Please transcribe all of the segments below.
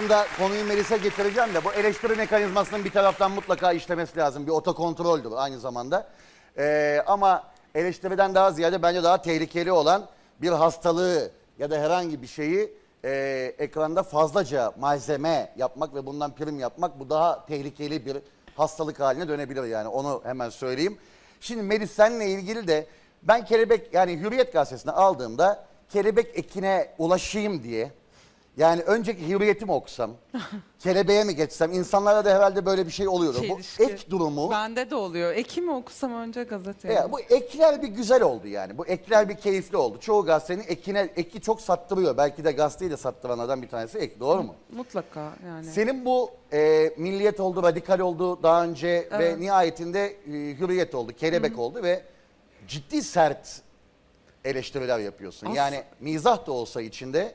aslında konuyu Melis'e getireceğim de bu eleştiri mekanizmasının bir taraftan mutlaka işlemesi lazım. Bir otokontroldür aynı zamanda. Ee, ama eleştiriden daha ziyade bence daha tehlikeli olan bir hastalığı ya da herhangi bir şeyi e, ekranda fazlaca malzeme yapmak ve bundan prim yapmak bu daha tehlikeli bir hastalık haline dönebilir yani onu hemen söyleyeyim. Şimdi Melis seninle ilgili de ben kelebek yani Hürriyet gazetesini aldığımda kelebek ekine ulaşayım diye yani önceki hürriyetimi okusam, kelebeğe mi geçsem, insanlara da herhalde böyle bir şey oluyordu. Bu Çelişki. ek durumu, Bende de oluyor. Eki mi okusam önce gazeteyi? ya bu ekler bir güzel oldu yani. Bu ekler bir keyifli oldu. Çoğu gazetenin ekine, eki çok sattırıyor. Belki de gazeteyi de sattıranlardan bir tanesi ek, doğru mu? Mutlaka yani. Senin bu e, milliyet oldu, radikal oldu daha önce ve nihayetinde e, hürriyet oldu, kelebek oldu ve ciddi sert eleştiriler yapıyorsun. As- Yani mizah da olsa içinde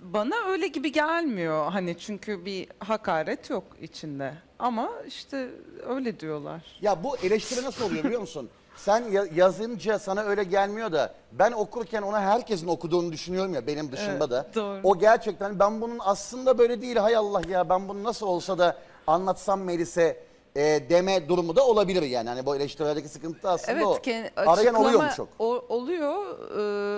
Bana öyle gibi gelmiyor hani çünkü bir hakaret yok içinde. Ama işte öyle diyorlar. Ya bu eleştiri nasıl oluyor biliyor musun? Sen ya- yazınca sana öyle gelmiyor da ben okurken ona herkesin okuduğunu düşünüyorum ya benim dışımda Evet, da. doğru. O gerçekten ben bunun aslında böyle değil hay Allah ya ben bunu nasıl olsa da anlatsam Melis'e e, deme durumu da olabilir yani. Hani bu eleştirilerdeki sıkıntı da aslında Evet, o. ke- Arayan açıklama oluyor mu çok? o- oluyor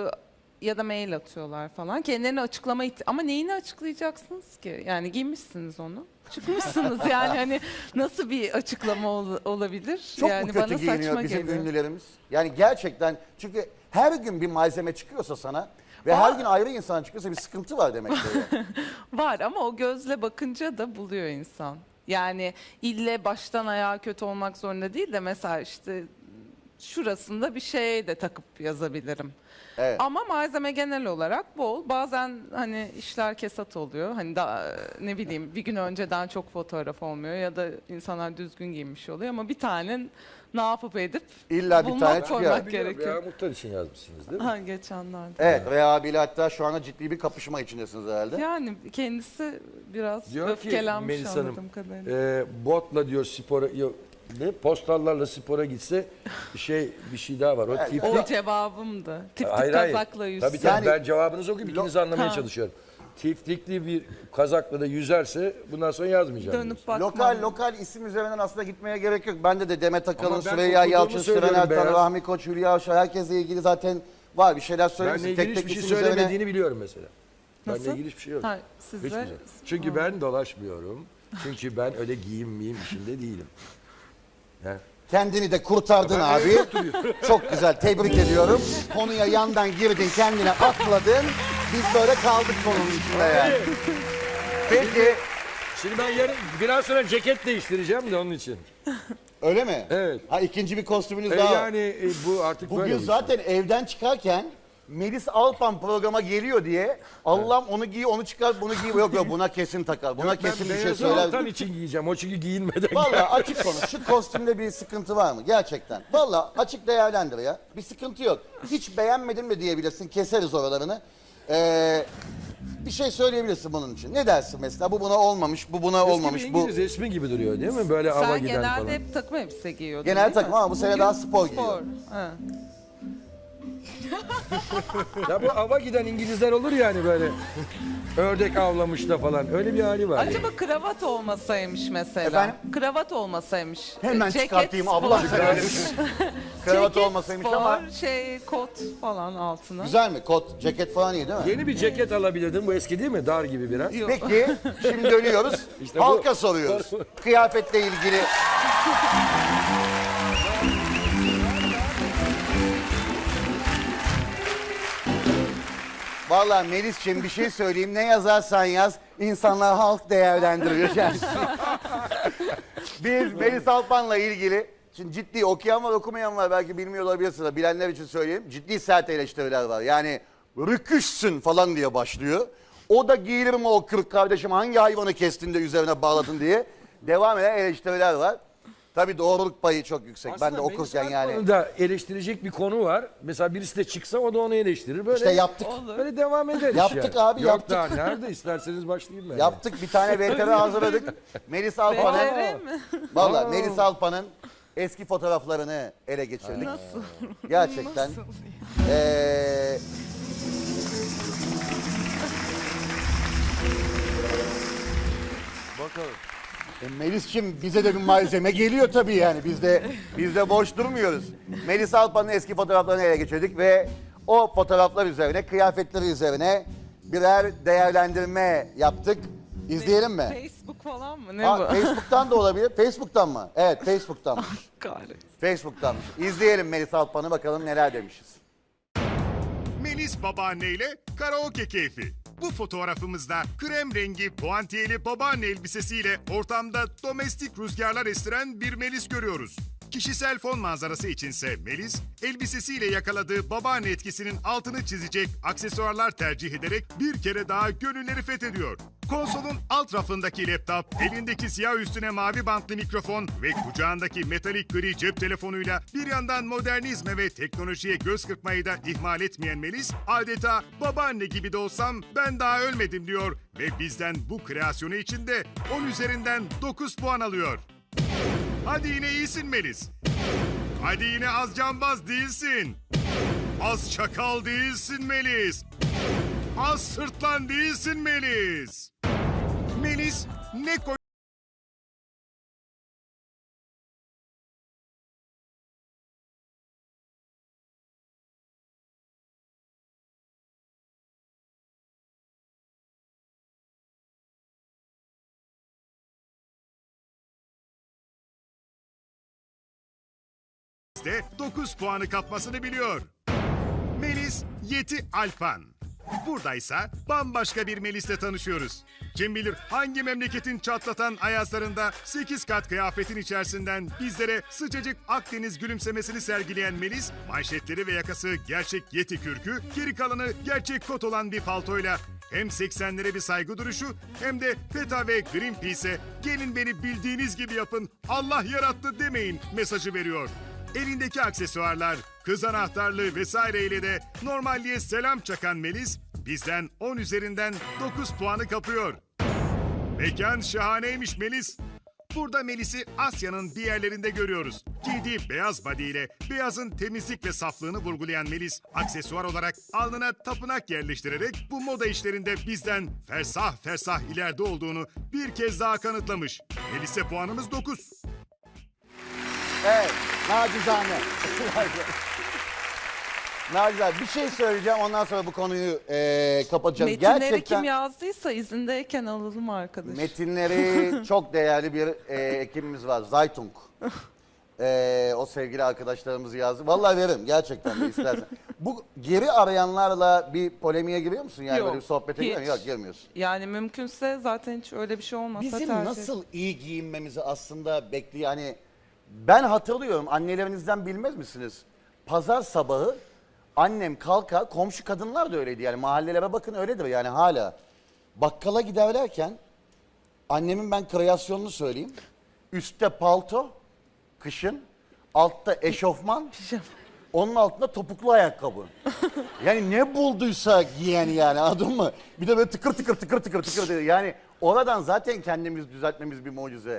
e, ya da mail atıyorlar falan. Kendilerine açıklama ihti- ama neyini açıklayacaksınız ki? Yani giymişsiniz onu. Çıkmışsınız yani hani nasıl bir açıklama ol- olabilir? Çok yani mu kötü giyiniyor bizim ünlülerimiz? Yani gerçekten çünkü her gün bir malzeme çıkıyorsa sana ve her gün ayrı insan çıkıyorsa bir sıkıntı var demek ki. yani. Var ama o gözle bakınca da buluyor insan. Yani ille baştan ayağa kötü olmak zorunda değil de mesela işte şurasında bir şey de takıp yazabilirim. Evet. Ama malzeme genel olarak bol. Bazen hani işler kesat oluyor. Hani da ne bileyim bir gün önceden çok fotoğraf olmuyor ya da insanlar düzgün giymiş oluyor ama bir tane ne yapıp edip İlla bir bulmak, tane çıkıyor. koymak gerekiyor. ya muhtar için yazmışsınız değil mi? Ha geçenlerde. Evet Rea abiyle hatta şu anda ciddi bir kapışma içindesiniz herhalde. Yani kendisi biraz Diyor ki öfkelenmiş Melis Hanım, anladığım kadarıyla. e, botla diyor spora, yok, ne postallarla spora gitse şey bir şey daha var. O tiftik. O cevabımdı. Tip tip Hayır, hayır. kazakla yüzse. Tabii tabii Yani- ben cevabınızı okuyayım ikinizi anlamaya Ha. çalışıyorum. Tiftikli bir kazakla da yüzerse bundan sonra yazmayacağım. Dönüp bakmam. Lokal lokal isim üzerinden aslında gitmeye gerek yok. Bende de Demet Akalın, Ama ben Süreyya okuduğumu Yalçın, söylüyorum Süren Ertan, Beyaz. Rahmi Koç, Hülya Avşar herkesle ilgili zaten var bir şeyler söylemişsin. Benle ilgili hiçbir şey isim üzerine- söylemediğini biliyorum mesela. Nasıl? Benle ilgili hiçbir şey yok. Ha, sizde... Hiçbir şey. Çünkü ben dolaşmıyorum. Çünkü ben öyle giyim miyim işinde değilim. Kendini de kurtardın abi. Çok güzel tebrik ediyorum. Konuya yandan girdin kendine atladın. Biz böyle kaldık konunun içinde yani. Peki Şimdi ben yarın biraz sonra ceket değiştireceğim de onun için. öyle mi? Evet. Ha ikinci bir kostümünüz E daha var. yani e, bu artık böyle. Bugün bir şey. zaten evden çıkarken Melis Alpan programa geliyor diye Allah'ım onu giy onu çıkar bunu giy yok yok buna kesin takar buna kesin bir şey söyler. altan için giyeceğim. O çünkü giyinmeden Vallahi gel- açık konuş. Şu kostümde bir sıkıntı var mı? Gerçekten. Vallahi açık değerlendir ya. Bir sıkıntı yok. Hiç beğenmedim de diyebilirsin. Keseriz oralarını. Ee, bir şey söyleyebilirsin bunun için. Ne dersin mesela? Bu buna olmamış, bu buna olmamış. Bu İngiliz resmi gibi duruyor değil mi? Böyle ava Sen giden genelde falan. hep takım elbise giyiyordun Genel değil takım ama bu sene daha spor giyiyor. Ha. Ya bu ava giden İngilizler olur yani böyle. Ördek avlamış da falan. Öyle bir hali var. Acaba kravat olmasaymış mesela. Efendim? Kravat olmasaymış. Hemen Ceket çıkartayım spor. Allah seversen. Kravat Ceket olmasaymış spor, ama şey kot falan altına. güzel mi? Kot, ceket falan iyi değil mi? Yeni bir ceket alabilirdin. Bu eski değil mi? Dar gibi biraz. Yok. Peki şimdi dönüyoruz. İşte bu. Halka soruyoruz. Kıyafetle ilgili. Vallahi Melis'ciğim bir şey söyleyeyim. Ne yazarsan yaz. insanlar halk değerlendiriyor yani. Biz Melis Alpan'la ilgili Şimdi ciddi okuyan var okumayan var belki bilmiyor olabilirsiniz. Bilenler için söyleyeyim. Ciddi sert eleştiriler var. Yani rüküşsün falan diye başlıyor. O da giyilir mi o kırk kardeşim hangi hayvanı kestin de üzerine bağladın diye devam eden eleştiriler var. Tabii doğruluk payı çok yüksek. ben de Aslında okurken Melis yani. Akman'ın da eleştirecek bir konu var. Mesela birisi de çıksa o da onu eleştirir. Böyle İşte yaptık. Böyle devam ederiz Yaptık yani. abi, Yok yaptık. daha nerede isterseniz başlayayım ben. Yaptık bir tane VTR hazırladık. Melis Alpan'ın? Valla. Melis Alpan'ın eski fotoğraflarını ele geçirdik. Nasıl? Gerçekten. Nasıl? Ee, tabii. E, Melis'cim bize de bir malzeme geliyor tabii yani. Biz de, biz de boş durmuyoruz. Melis Alpan'ın eski fotoğraflarını ele geçirdik ve o fotoğraflar üzerine, kıyafetleri üzerine birer değerlendirme yaptık. İzleyelim mi? Facebook falan mı? Ne Ha, bu? Facebook'tan da olabilir. Facebook'tan mı? Evet, Facebook'tanmış. Kahretsin. Facebook'tanmış. İzleyelim Melis Alpan'ı bakalım neler demişiz. Melis babaanne ile karaoke keyfi. Bu fotoğrafımızda krem rengi puantiyeli babaanne elbisesiyle ortamda domestik rüzgarlar estiren bir Melis görüyoruz. Kişisel fon manzarası içinse Melis, elbisesiyle yakaladığı babaanne etkisinin altını çizecek aksesuarlar tercih ederek bir kere daha gönülleri fethediyor. Konsolun alt rafındaki laptop, elindeki siyah üstüne mavi bantlı mikrofon ve kucağındaki metalik gri cep telefonuyla bir yandan modernizme ve teknolojiye göz kırpmayı da ihmal etmeyen Melis, adeta babaanne gibi de olsam ben daha ölmedim diyor ve bizden bu kreasyonu için de 10 üzerinden 9 puan alıyor. Hadi yine iyisin Melis. Hadi yine az cambaz değilsin. Az çakal değilsin Melis. Az sırtlan değilsin Melis. Melis ne koy... de 9 puanı kapmasını biliyor. Melis Yeti Alpan. Buradaysa bambaşka bir Melis'le tanışıyoruz. Kim bilir hangi memleketin çatlatan ayazlarında 8 kat kıyafetin içerisinden bizlere sıcacık Akdeniz gülümsemesini sergileyen Melis, manşetleri ve yakası gerçek Yeti kürkü, geri kalanı gerçek kot olan bir paltoyla hem 80'lere bir saygı duruşu hem de PETA ve Greenpeace'e gelin beni bildiğiniz gibi yapın Allah yarattı demeyin mesajı veriyor. Elindeki aksesuarlar, kız anahtarlığı vesaireyle de normalliğe selam çakan Melis bizden 10 üzerinden 9 puanı kapıyor. Mekan şahaneymiş Melis. Burada Melis'i Asya'nın bir yerlerinde görüyoruz. Giydiği beyaz body ile beyazın temizlik ve saflığını vurgulayan Melis, aksesuar olarak alnına tapınak yerleştirerek bu moda işlerinde bizden fersah fersah ileride olduğunu bir kez daha kanıtlamış. Melis'e puanımız 9. Evet, nacizane. nacizane. Bir şey söyleyeceğim ondan sonra bu konuyu eee kapatacağım. Metinleri Gerçekten kim yazdıysa izindeyken alalım arkadaş. metinleri çok değerli bir eee, ekibimiz var. Zaytung. Eee, o sevgili arkadaşlarımız yazdı. Vallahi veririm gerçekten de istersen. bu geri arayanlarla bir polemiğe giriyor musun? Yani Yok, böyle bir sohbete giriyor musun? hiç. Yok girmiyorsun. Yani mümkünse zaten hiç öyle bir şey olmasa Bizim tercih nasıl iyi giyinmemizi aslında bekliyor. Yani ben hatırlıyorum annelerinizden bilmez misiniz? Pazar sabahı annem kalkar, komşu kadınlar da öyleydi yani mahallelere bakın öyledir yani hala. Bakkala giderlerken annemin ben kreasyonunu söyleyeyim. Üstte palto, kışın, altta eşofman, onun altında topuklu ayakkabı. Yani ne bulduysa giyen yani anladın mı? Bir de böyle tıkır tıkır tıkır tıkır tıkır diyor. Yani oradan zaten kendimizi düzeltmemiz bir mucize.